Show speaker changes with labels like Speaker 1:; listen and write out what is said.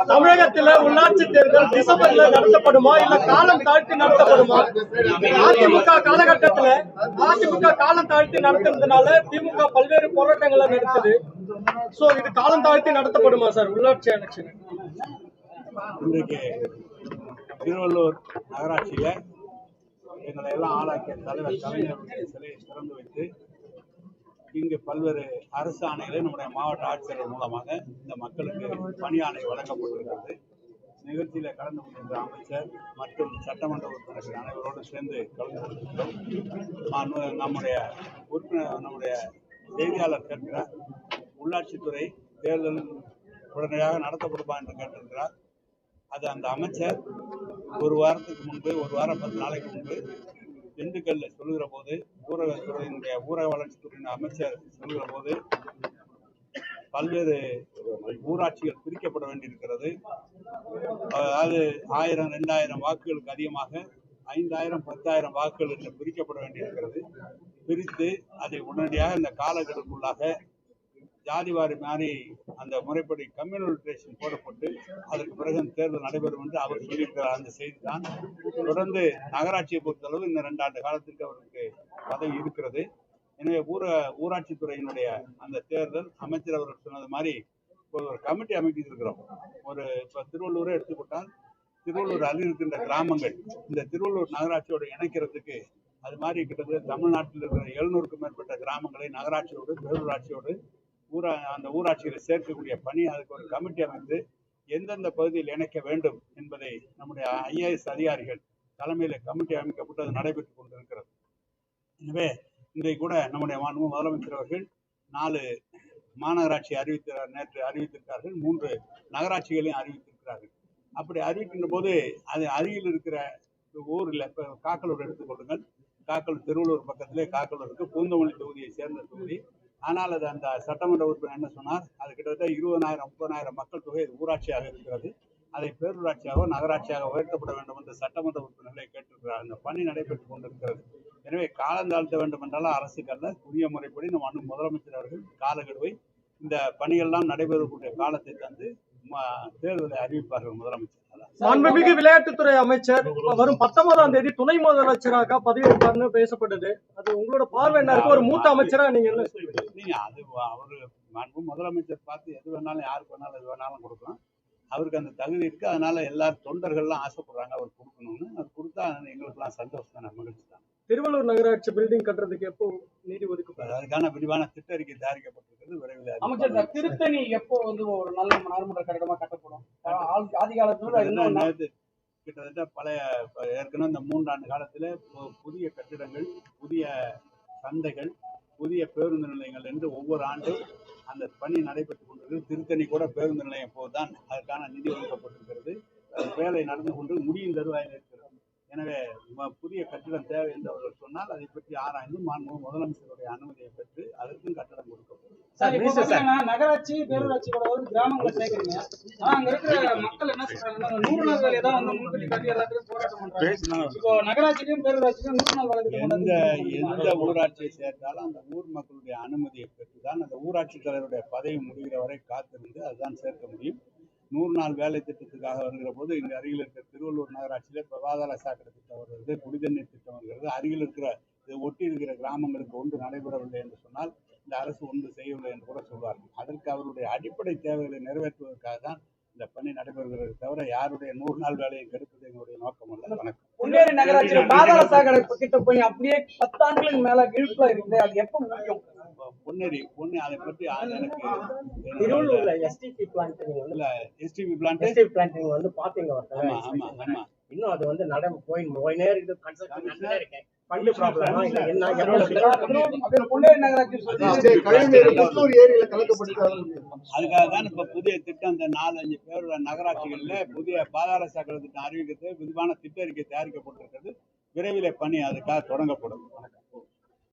Speaker 1: தமிழகத்துல உள்ளாட்சி தேர்தல் டிசம்பர்ல நடத்தப்படுமா இல்ல காலம் தாழ்த்தி நடத்தப்படுமா? அதிமுக காலகட்டத்துல அதிமுக காலம் தாழ்த்தி நடத்துறதுனால திமுக பல்வேறு போராட்டங்களை நடத்துது. சோ இது காலம் தாழ்த்தி நடத்தப்படுமா சார் உள்ளாட்சி எலெக்ஷன்
Speaker 2: இன்றைக்கு திருவள்ளூர் நகராட்சியில எங்களை எல்லாம் ஆளாக்கிய தலைவர் கலைஞர் சிலையை திறந்து வைத்து இங்கு பல்வேறு அரசு ஆணைகளை நம்முடைய மாவட்ட ஆட்சியர்கள் மூலமாக இந்த மக்களுக்கு பணி ஆணை வழங்கப்பட்டிருக்கிறது. நிகழ்ச்சியில கலந்து கொண்டிருந்த அமைச்சர் மற்றும் சட்டமன்ற உறுப்பினர்கள் அனைவரோடு சேர்ந்து கலந்து கொண்டிருக்கிறோம். நான் நம்முடைய உறுப்பினர் நம்முடைய செய்தியாளர் கேட்கிறார். உள்ளாட்சித்துறை தேர்தல் உடனடியாக நடத்தப்படுமா என்று கேட்டிருக்கிறார். அது அந்த அமைச்சர் ஒரு வாரத்துக்கு முன்பு ஒரு வாரம் பத்து நாளைக்கு முன்பு திண்டுக்கல்ல சொல்லுகிற போது ஊரகத்துறையினுடைய ஊரக வளர்ச்சித்துறையின் அமைச்சர் சொல்லுகிற போது பல்வேறு ஊராட்சிகள் பிரிக்கப்பட வேண்டியிருக்கிறது. அதாவது ஆயிரம் ரெண்டாயிரம் வாக்குகளுக்கு அதிகமாக ஐந்தாயிரம் பத்தாயிரம் வாக்குகள் என்று பிரிக்கப்பட வேண்டியிருக்கிறது. பிரித்து அதை உடனடியாக இந்த காலக்கெடுக்குள்ளாக ஜாதிவாரி மாறி அந்த முறைப்படி கம்யூனிகேஷன் போடப்பட்டு அதற்கு பிறகு தேர்தல் நடைபெறும் என்று அவர் சொல்லியிருக்கிறார். அந்த செய்தி தான் தொடர்ந்து நகராட்சியை பொறுத்தளவு இந்த ரெண்டாண்டு காலத்திற்கு அவருக்கு பதவி இருக்கிறது. எனவே ஊர ஊராட்சித்துறையினுடைய அந்த தேர்தல் அமைச்சர் அவர்கள் சொன்னது மாதிரி ஒரு கமிட்டி அமைக்கியிருக்கிறோம் ஒரு இப்போ திருவள்ளூரை எடுத்துக்கொண்டால் திருவள்ளூர் அருகில் இருக்கின்ற கிராமங்கள் இந்த திருவள்ளூர் நகராட்சியோடு இணைக்கிறதுக்கு அது மாதிரி கிட்டத்தட்ட தமிழ்நாட்டில் இருக்கிற எழுநூறுக்கும் மேற்பட்ட கிராமங்களை நகராட்சியோடு பேரூராட்சியோடு ஊரா அந்த ஊராட்சிகளை சேர்க்கக்கூடிய பணி அதுக்கு ஒரு கமிட்டி அமைத்து எந்தெந்த பகுதியில் இணைக்க வேண்டும் என்பதை நம்முடைய ஐஏஎஸ் அதிகாரிகள் தலைமையில் கமிட்டி அமைக்கப்பட்டு அது நடைபெற்றுக் கொண்டிருக்கிறது. எனவே இன்றைக்கு கூட நம்முடைய மாண்பு முதலமைச்சர் அவர்கள் நாலு மாநகராட்சி அறிவித்த நேற்று அறிவித்திருக்கிறார்கள் மூன்று நகராட்சிகளையும் அறிவித்திருக்கிறார்கள். அப்படி அறிவிக்கின்ற போது அது அருகில் இருக்கிற ஊரில் இப்போ காக்கலூர் எடுத்துக்கொள்ளுங்கள் காக்கலூர் திருவள்ளூர் பக்கத்திலே காக்கலூர் இருக்கு பூந்தமல்லி தொகுதியை சேர்ந்த தொகுதி. ஆனால் அது அந்த சட்டமன்ற உறுப்பினர் என்ன சொன்னார்? அது கிட்டத்தட்ட இருபதாயிரம் முப்பதாயிரம் மக்கள் தொகை இது ஊராட்சியாக இருக்கிறது. அதை பேரூராட்சியாக நகராட்சியாக உயர்த்தப்பட வேண்டும் என்று சட்டமன்ற உறுப்பினர்களை கேட்டிருக்கிறார். அந்த பணி நடைபெற்றுக் கொண்டிருக்கிறது. எனவே காலம் தாழ்த்த வேண்டும் என்றாலும் அரசுக்கு அல்ல உரிய முறைப்படி நம் அண்ணன் முதலமைச்சர் அவர்கள் காலக்கெடுவை இந்த பணிகள்லாம் நடைபெறக்கூடிய காலத்தை தந்து தேர்தலை அறிவிப்பார்கள் முதலமைச்சர்.
Speaker 1: மாண்புமிகு விளையாட்டுத்துறை அமைச்சர் வரும் பத்தொன்பதாம் தேதி துணை முதலமைச்சராக பதவியேற்பார்னு பேசப்படுது. அது உங்களோட பார்வை என்ன இருக்கு? ஒரு மூத்த அமைச்சரா நீங்க என்ன சொல்றீங்க?
Speaker 2: நீங்க அது அவரு மாண்பு முதலமைச்சர் பார்த்து எது வேணாலும் யாருக்கு வேணாலும் எது வேணாலும் கொடுக்கலாம். அவருக்கு அந்த தகுதி இருக்கு. அதனால எல்லா தொண்டர்கள்லாம் ஆசைப்படுறாங்க அவர் கொடுக்கணும்னு. அது கொடுத்தா எங்களுக்கெல்லாம் சந்தோஷம் தான் மகிழ்ச்சி தான்
Speaker 1: திருவள்ளூர் நகராட்சி பில்டிங் கட்டுறதுக்கு எப்போ நிதி ஒதுக்கப்படும்?
Speaker 2: அதுக்கான விரிவான திட்ட அறிக்கை தயாரிக்கப்பட்டிருக்கிறது விரைவில்
Speaker 3: அமைச்சர் திருத்தணி எப்போ வந்து ஒரு நல்ல நார்மன்ற கட்டடமா கட்டப்படும்? ஆதி காலத்துல
Speaker 2: கிட்டத்தட்ட பழைய ஏற்கனவே இந்த மூன்றாண்டு காலத்துல புதிய கட்டிடங்கள் புதிய சந்தைகள் புதிய பேருந்து நிலையங்கள் என்று ஒவ்வொரு ஆண்டும் அந்த பணி நடைபெற்றுக் கொண்டிருக்கிறது. திருத்தணி கூட பேருந்து நிலையம் போதுதான் அதற்கான நிதி ஒதுக்கப்பட்டிருக்கிறது. வேலை நடந்து கொண்டு முடியும் தருவாயில் இருக்கிறது எனவே புதிய கட்டிடம் தேவை என்று அவர்கள் சொன்னால் அதை பற்றி ஆராய்ந்து மாண்பு முதலமைச்சருடைய அனுமதியை பெற்று அதற்கும் கட்டடம் கொடுக்கப்படும்.
Speaker 3: பாத்தீங்கன்னா நகராட்சி பேரூராட்சி கூட வந்து கிராமங்களை சேர்க்குறீங்க. ஆனா அங்க இருக்கிற மக்கள் என்ன சொல்றாங்கன்னா அந்த நூறு நாள் வேலையை தான் வந்து முன்கூட்டி கட்டி எல்லாத்துக்கும் போராட்டம் பண்றாங்க. இப்போ நகராட்சியிலும் பேரூராட்சியிலும் நூறு நாள் வேலைக்கு
Speaker 2: எந்த எந்த ஊராட்சியை சேர்த்தாலும் அந்த ஊர் மக்களுடைய அனுமதியை பெற்றுதான் அந்த ஊராட்சி தலைவருடைய பதவி முடிகிற வரை காத்திருந்து அதுதான் சேர்க்க முடியும். நூறு நாள் வேலை திட்டத்துக்காக வருகிற போது இங்க அருகில் இருக்கிற திருவள்ளூர் நகராட்சியில இப்போ சாக்கடை திட்டம் வருகிறது குடிதண்ணீர் திட்டம் வருகிறது. அருகில் இருக்கிற இது ஒட்டி இருக்கிற கிராமங்களுக்கு ஒன்று நடைபெறவில்லை என்று சொன்னால் இந்த அரசு ஒன்று செய்யவில்லை என்று கூட சொல்வார்கள். அதற்கு அவருடைய அடிப்படை தேவைகளை நிறைவேற்றுவதற்காக தான் இந்த பணி நடைபெறுகிறது தவிர யாருடைய நூறு நாள் வேலையை கெடுப்பது எங்களுடைய நோக்கம் அல்ல. வணக்கம்.
Speaker 3: பொன்னேரி பாதாள சாக்கடை கிட்ட போய் அப்படியே பத்தாண்டுகளுக்கு மேல இழுப்புல இருக்குது அது எப்போ முடியும்?
Speaker 2: பொன்னேரி பொன்னே அதை பற்றி எனக்கு
Speaker 4: திருவள்ளூர்ல எஸ்டிபி பிளான்ட் நீங்க வந்து
Speaker 2: இல்ல எஸ்டிபி பிளான்ட்
Speaker 4: எஸ்டிபி பிளான்ட் நீங்க வந்து பாத்தீங்க ஒரு
Speaker 2: ஆமா ஆமா ஆமா.
Speaker 4: இன்னும் அது வந்து நட போய் போய் நேரம் இது நடந்துட்டே இருக்கேன். ப்ராப்ளமா இல்ல என்ன
Speaker 3: பொன்னேரி நகராட்சி
Speaker 5: ஏரியில கலக்கப்பட்டு
Speaker 2: அதுக்காக தான் இப்ப புதிய திட்டம் இந்த நாலு அஞ்சு பேர் நகராட்சிகள்ல புதிய பாதாள சாக்கடை திட்டம் அறிவிக்கிறது விரிவான திட்ட அறிக்கை தயாரிக்கப்பட்டிருக்கிறது. விரைவில் பணி அதுக்காக தொடங்கப்படும்.